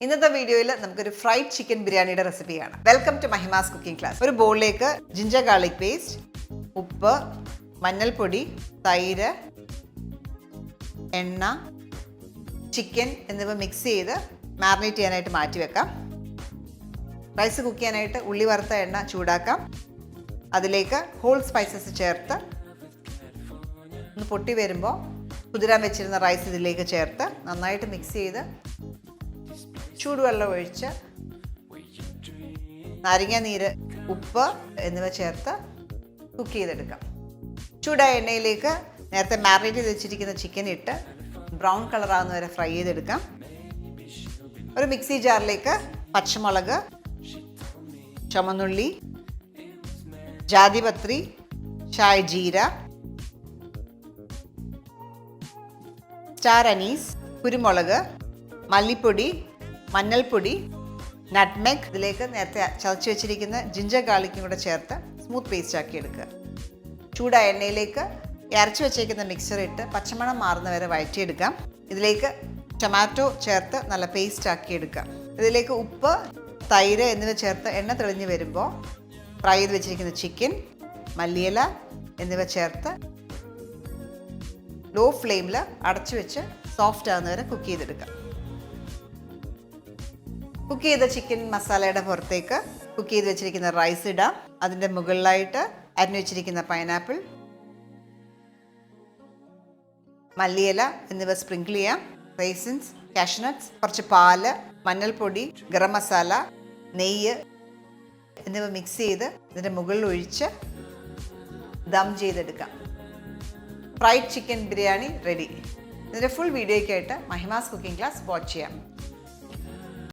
ഇന്നത്തെ വീഡിയോയിൽ നമുക്കൊരു ഫ്രൈഡ് ചിക്കൻ ബിരിയാണിയുടെ recipe welcome to Mahima's cooking class ഒരു ബോളിലേക്ക് ജിഞ്ചർ ഗാർലിക് പേസ്റ്റ് ഉപ്പ് മഞ്ഞൾപ്പൊടി തൈര് എണ്ണ ചിക്കൻ എന്നിവ മിക്സ് ചെയ്ത് മാറിനേറ്റ് ചെയ്യാനായിട്ട് മാറ്റി വെക്കാം. റൈസ് കുക്ക് ചെയ്യാനായിട്ട് ഉള്ളി വറുത്ത എണ്ണ ചൂടാക്കാം. അതിലേക്ക് ഹോൾ സ്പൈസസ് ചേർത്ത് ഒന്ന് പൊട്ടി വരുമ്പോൾ കുതിരാൻ വെച്ചിരുന്ന റൈസ് ഇതിലേക്ക് ചേർത്ത് നന്നായിട്ട് മിക്സ് ചെയ്ത് ചൂടുവെള്ളം ഒഴിച്ച് നാരങ്ങ നീര് ഉപ്പ് എന്നിവ ചേർത്ത് കുക്ക് ചെയ്തെടുക്കാം. ചൂടായ എണ്ണയിലേക്ക് നേരത്തെ മാറിനേറ്റ് ചെയ്ത് വെച്ചിരിക്കുന്ന ചിക്കൻ ഇട്ട് ബ്രൗൺ കളറാകുന്ന വരെ ഫ്രൈ ചെയ്തെടുക്കാം. ഒരു മിക്സി ജാറിലേക്ക് പച്ചമുളക് ചുമന്നുള്ളി ജാതിപത്രി ചായ ജീര സ്റ്റാർ അനീസ് കുരുമുളക് മല്ലിപ്പൊടി മഞ്ഞൾപ്പൊടി നട്ട്മെഗ് ഇതിലേക്ക് നേരത്തെ ചതച്ച് വെച്ചിരിക്കുന്ന ജിഞ്ചർ ഗാർലിക്കും കൂടെ ചേർത്ത് സ്മൂത്ത് പേസ്റ്റ് ആക്കി എടുക്കുക. ചൂടായ എണ്ണയിലേക്ക് ഇറച്ചി വെച്ചേക്കുന്ന മിക്സർ ഇട്ട് പച്ചമണം മാറുന്ന വരെ വഴറ്റിയെടുക്കാം. ഇതിലേക്ക് ടൊമാറ്റോ ചേർത്ത് നല്ല പേസ്റ്റ് ആക്കി എടുക്കാം ഇതിലേക്ക് ഉപ്പ് തൈര് എന്നിവ ചേർത്ത് എണ്ണ തെളിഞ്ഞ് വരുമ്പോൾ ഫ്രൈ ചെയ്ത് വെച്ചിരിക്കുന്ന ചിക്കൻ മല്ലിയില എന്നിവ ചേർത്ത് ലോ ഫ്ലെയിമിൽ അടച്ചു വെച്ച് സോഫ്റ്റ് ആകുന്നവരെ കുക്ക് ചെയ്തെടുക്കാം. കുക്ക് ചെയ്ത ചിക്കൻ മസാലയുടെ പുറത്തേക്ക് കുക്ക് ചെയ്ത് വെച്ചിരിക്കുന്ന റൈസ് ഇടാം. അതിന്റെ മുകളിലായിട്ട് അരിഞ്ഞു വെച്ചിരിക്കുന്ന പൈനാപ്പിൾ മല്ലിയില എന്നിവ സ്പ്രിങ്കിൾ ചെയ്യാം. റൈസിൻസ് കാഷ്നട്ട്സ് കുറച്ച് പാൽ മഞ്ഞൾപ്പൊടി ഗരം മസാല നെയ്യ് എന്നിവ മിക്സ് ചെയ്ത് ഇതിന്റെ മുകളിൽ ഒഴിച്ച് ദം ചെയ്തെടുക്കാം. ഫ്രൈഡ് ചിക്കൻ ബിരിയാണി റെഡി ഇതിന്റെ ഫുൾ വീഡിയോയ്ക്കായിട്ട് മഹിമാസ് കുക്കിംഗ് ക്ലാസ് വാച്ച് ചെയ്യാം.